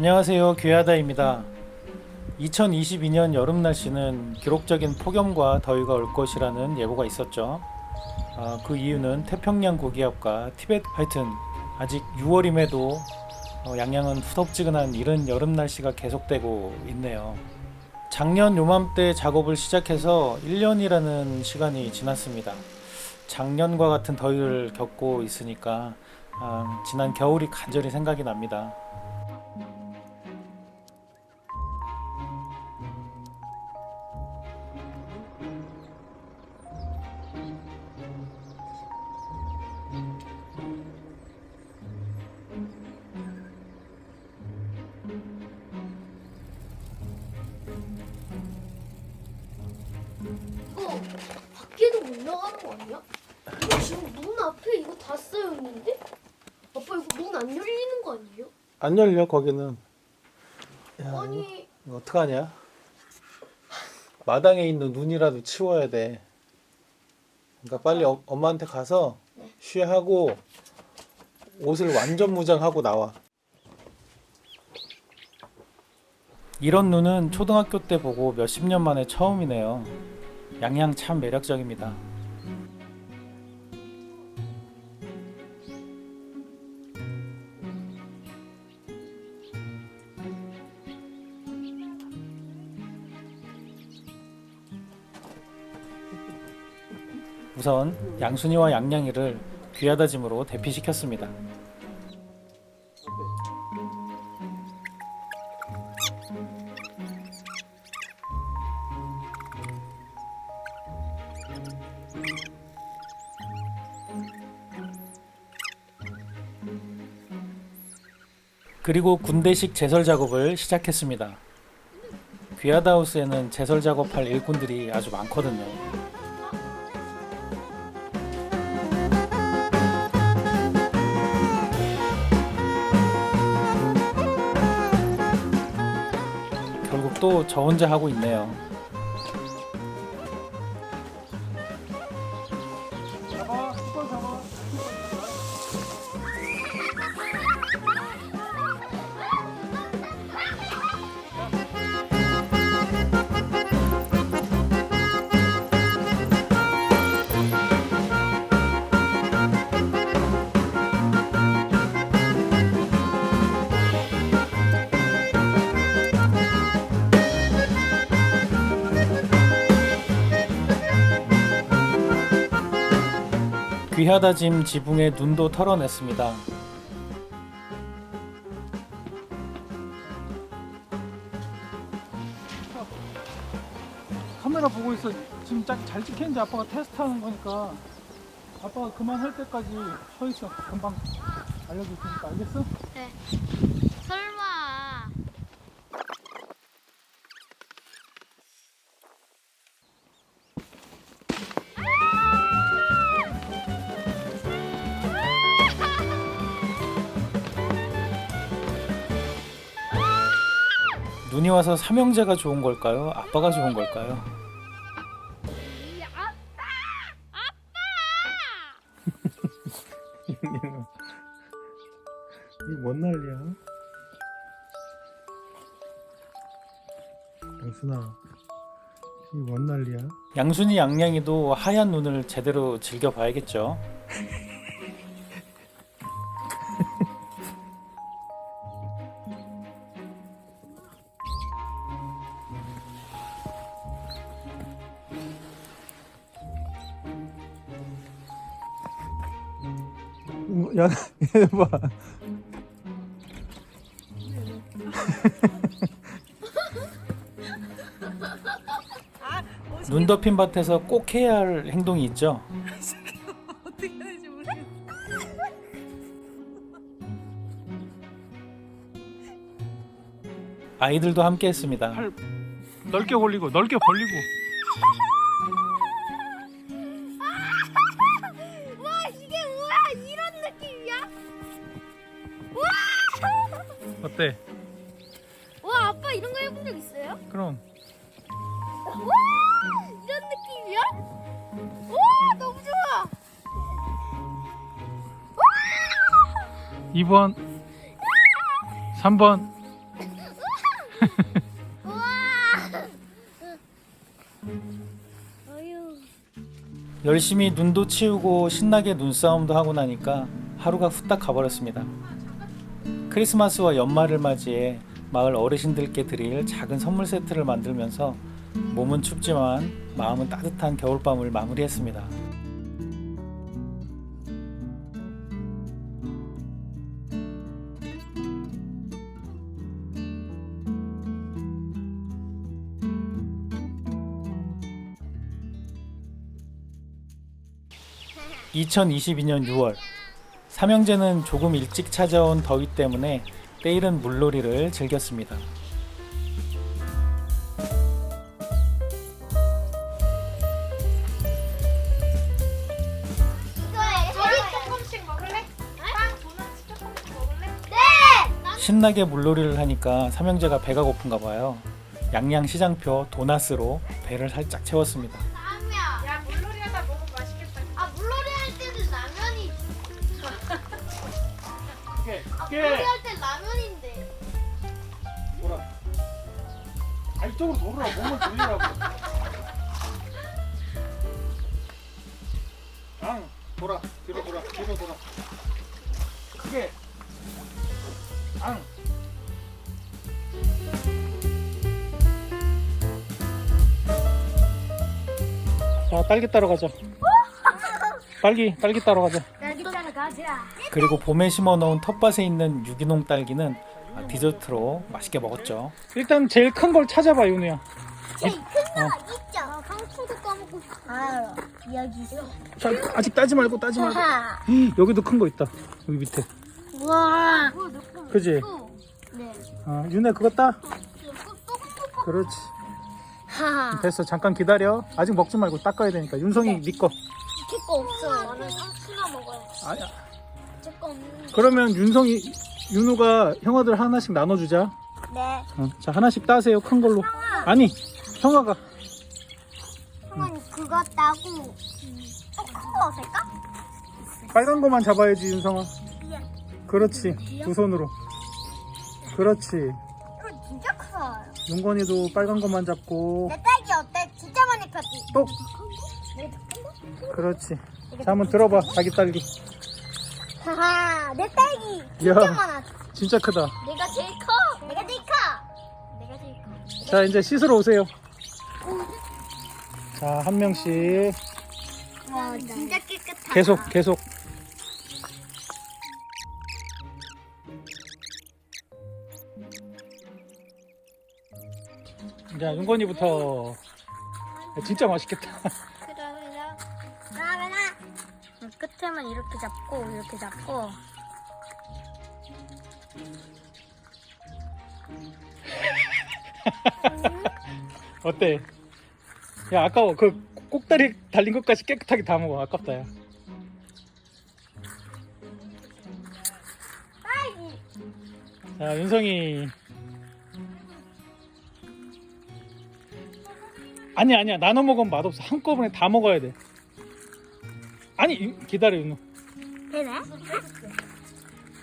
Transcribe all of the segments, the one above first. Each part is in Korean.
안녕하세요. 귀하다입니다. 2022년 여름 날씨는 기록적인 폭염과 더위가 올 것이라는 예보가 있었죠. 아, 그 이유는 태평양 고기압과 티베트 하여튼 아직 6월임에도 어, 양양은 후덥지근한 이른 여름 날씨가 계속되고 있네요. 작년 요맘때 작업을 시작해서 1년이라는 시간이 지났습니다. 작년과 같은 더위를 겪고 있으니까 아, 지난 겨울이 간절히 생각이 납니다. 나가는 거 아니야? 이거 지금 문 앞에 이거 다 쌓여 있는데? 아빠 이거 문 안 열리는 거 아니에요? 안 열려 거기는. 야, 아니 이거 어떡하냐? 마당에 있는 눈이라도 치워야 돼. 그러니까 빨리 어- 엄마한테 가서 네. 쉬하고 옷을 완전 무장하고 나와. 이런 눈은 초등학교 때 보고 몇십 년 만에 처음이네요. 양양 참 매력적입니다. 우선 양순이와 양양이를 귀하다 짐으로 대피시켰습니다. 그리고 군대식 제설 작업을 시작했습니다. 귀하다 하우스에는 제설 작업할 일꾼들이 아주 많거든요. 또 저 혼자 하고 있네요. 귀하다 짐 지붕에 눈도 털어냈습니다. 카메라 보고 있어. 지금 딱잘 찍히는지 아빠가 테스트하는 거니까 아빠가 그만할 때까지 서 있어. 금방 알려줄 테니까 알겠어? 네. 눈이 와서 삼형제가 좋은 걸까요? 아빠가 좋은 걸까요? 이게 뭔 난리야? 양순아, 이게 뭔 난리야? 양순이 양양이도 하얀 눈을 제대로 즐겨봐야겠죠. 야, 얘 봐. 눈 덮인 밭에서 꼭 해야 할 행동이 있죠. 어떻게 해야 될지 모르겠어. 아이들도 함께 했습니다. 팔 넓게 벌리고 넓게 벌리고. 어때? 와 아빠 이런 거 해본 적 있어요? 그럼 와 이런 느낌이야? 와 너무 좋아. 와 2번 3번 열심히 눈도 치우고 신나게 눈싸움도 하고 나니까 하루가 후딱 가버렸습니다. 크리스마스와 연말을 맞이해 마을 어르신들께 드릴 작은 선물 세트를 만들면서 몸은 춥지만 마음은 따뜻한 겨울밤을 마무리했습니다. (2022년 6월) 삼형제는 조금 일찍 찾아온 더위 때문에 때이른 물놀이를 즐겼습니다. 신나게 물놀이를 하니까 삼형제가 배가 고픈가 봐요. 양양 시장표 도나스로 배를 살짝 채웠습니다. 그게 아 물놀이 할때 라면인데. 뭐라? 아 이쪽으로 돌으라 몸을 돌리라고. 앙 돌아 뒤로 돌아 뒤로 돌아. 크게. 앙. 자, 딸기 따러 가자. 딸기, 딸기 따러 가자. 그리고 봄에 심어 놓은 텃밭에 있는 유기농 딸기는 아, 디저트로 맛있게 먹었죠. 일단 제일 큰 걸 찾아봐 윤우야. 제일 큰거 있죠. 아 상추도 까먹고 싶어. 아 여기 있어. 자, 아직 따지 말고 따지 말고. 하하. 여기도 큰 거 있다. 여기 밑에. 우와. 그지? 네. 아, 윤혜 그거 따. 그렇지. 하하. 됐어. 잠깐 기다려. 아직 먹지 말고 닦아야 되니까. 윤성이 네 거. 제거 없어요. 나는 상추나 먹어요. 아니야. 제 거 없는데. 그러면 윤성이 윤우가 형아들 하나씩 나눠주자. 네. 어, 자 하나씩 따세요. 큰 걸로. 아니 형아가 형은 그거 따고 또큰거 없을까? 빨간 거만 잡아야지 윤성아. 그렇지. 두 손으로. 그렇지. 이거 진짜 커요. 윤건이도 빨간 거만 잡고. 내 딸기 어때? 진짜 많이 큰 거? 그렇지. 자 한번 들어봐. 자기 딸기. 하하. 내 딸기 야. 진짜 많아. 진짜 크다. 내가 제일 커. 내가 제일 커. 내가 제일 커. 자 이제 씻으러 오세요. 자 한 명씩 와 진짜 깨끗하다. 계속 계속. 자 윤건이부터. 진짜 맛있겠다. 이렇게 잡고 이렇게 잡고 어때? 야 아까워 그 꼭다리 달린 것까지 깨끗하게 다 먹어 아깝다 야 자, 윤성이. 아니야, 아니야. 나눠 먹으면 맛없어. 한꺼번에 다 먹어야 돼. 아니, 윤- 기다려, 윤우. 되네?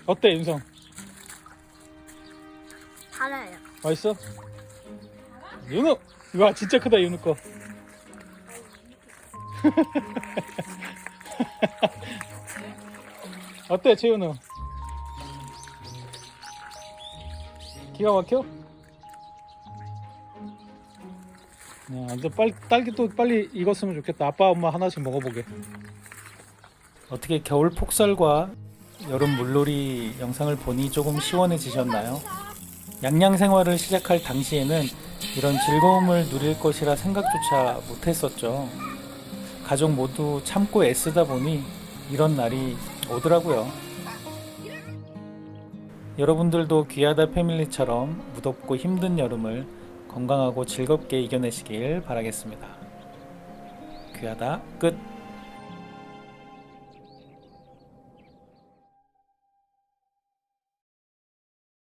어때, 윤성? 달아요. 맛있어? 윤우! 와, 진짜 크다, 윤우 거. 어때, 최윤우? 기가 막혀? 야, 완전 빨리, 딸기 또 빨리 익었으면 좋겠다. 아빠, 엄마 하나씩 먹어보게. 어떻게 겨울 폭설과 여름 물놀이 영상을 보니 조금 시원해지셨나요? 양양 생활을 시작할 당시에는 이런 즐거움을 누릴 것이라 생각조차 못했었죠. 가족 모두 참고 애쓰다 보니 이런 날이 오더라고요. 여러분들도 귀하다 패밀리처럼 무덥고 힘든 여름을 건강하고 즐겁게 이겨내시길 바라겠습니다. 귀하다 끝.